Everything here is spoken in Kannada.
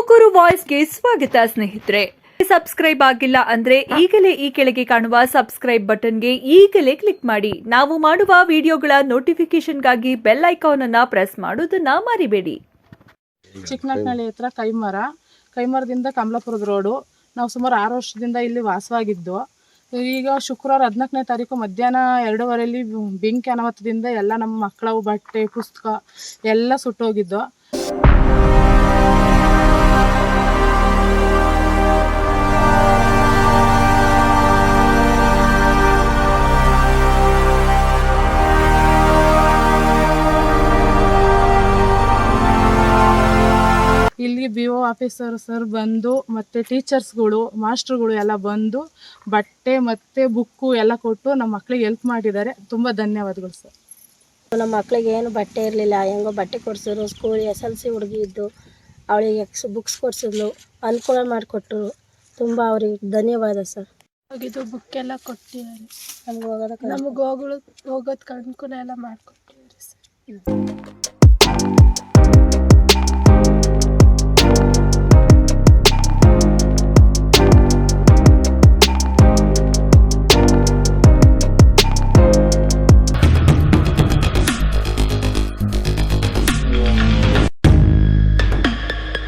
ತುಮಕೂರು ವಾಯ್ಸ್ಗೆ ಸ್ವಾಗತ, ಸ್ನೇಹಿತರೆ. ಸಬ್ಸ್ಕ್ರೈಬ್ ಆಗಿಲ್ಲ ಅಂದ್ರೆ ಈಗಲೇ ಈ ಕೆಳಗೆ ಕಾಣುವ ಸಬ್ಸ್ಕ್ರೈಬ್ ಬಟನ್ಗೆ ಈಗಲೇ ಕ್ಲಿಕ್ ಮಾಡಿ. ನಾವು ಮಾಡುವ ವಿಡಿಯೋಗಳ ನೋಟಿಫಿಕೇಶನ್ಗಾಗಿ ಬೆಲ್ ಐಕಾನ್ ಅನ್ನ ಪ್ರೆಸ್ ಮಾಡೋದನ್ನ ಮರಿಬೇಡಿ. ಚಿಕ್ಕನಟ್ನಳ್ಳಿ ಹತ್ರ ಕೈಮರ. ಕೈಮರದಿಂದ ಕಮಲಾಪುರದ ರೋಡು. ನಾವು ಸುಮಾರು ಆರು ವರ್ಷದಿಂದ ಇಲ್ಲಿ ವಾಸವಾಗಿದ್ದು. ಈಗ ಶುಕ್ರವಾರ ಹದಿನಾಲ್ಕನೇ ತಾರೀಕು ಮಧ್ಯಾಹ್ನ ಎರಡೂವರೆಯಲ್ಲಿ ಬೆಂಕಿ ಅನಾಹುತದಿಂದ ಎಲ್ಲ ನಮ್ಮ ಮಕ್ಕಳ ಬಟ್ಟೆ, ಪುಸ್ತಕ ಎಲ್ಲ ಸುಟ್ಟೋಗಿದ್ದು. ಇಲ್ಲಿ ಬಿ ಒ ಆಫೀಸರ್ ಸರ್ ಬಂದು ಮತ್ತು ಟೀಚರ್ಸ್ಗಳು ಮಾಸ್ಟ್ರುಗಳು ಎಲ್ಲ ಬಂದು ಬಟ್ಟೆ ಮತ್ತು ಬುಕ್ಕು ಎಲ್ಲ ಕೊಟ್ಟು ನಮ್ಮ ಮಕ್ಕಳಿಗೆ ಹೆಲ್ಪ್ ಮಾಡಿದ್ದಾರೆ. ತುಂಬ ಧನ್ಯವಾದಗಳು ಸರ್. ನಮ್ಮ ಮಕ್ಳಿಗೆ ಏನು ಬಟ್ಟೆ ಇರಲಿಲ್ಲ. ಹೆಂಗೋ ಬಟ್ಟೆ ಕೊಡ್ಸಿದ್ರು ಸ್ಕೂಲ್ ಎಸ್ ಎಲ್ ಸಿ ಹುಡುಗಿ ಇದ್ದು ಅವಳಿಗೆ ಎಕ್ಸ್ ಬುಕ್ಸ್ ಕೊಡ್ಸಿದ್ಲು ಅನುಕೂಲ ಮಾಡಿಕೊಟ್ರು. ತುಂಬ ಅವ್ರಿಗೆ ಧನ್ಯವಾದ ಸರ್. ಹೋಗಿದ್ದು ಬುಕ್ ಎಲ್ಲ ಕೊಟ್ಟಿದ್ದಾರೆ. ನಮ್ಗೆ ಹೋಗೋದಕ್ಕೆ ನಮಗೆ ಹೋಗೋದು ಹೋಗೋದಕ್ಕೆ ಅನುಕೂಲ ಎಲ್ಲ ಮಾಡಿಕೊಟ್ಟಿದ್ದಾರೆ ಸರ್.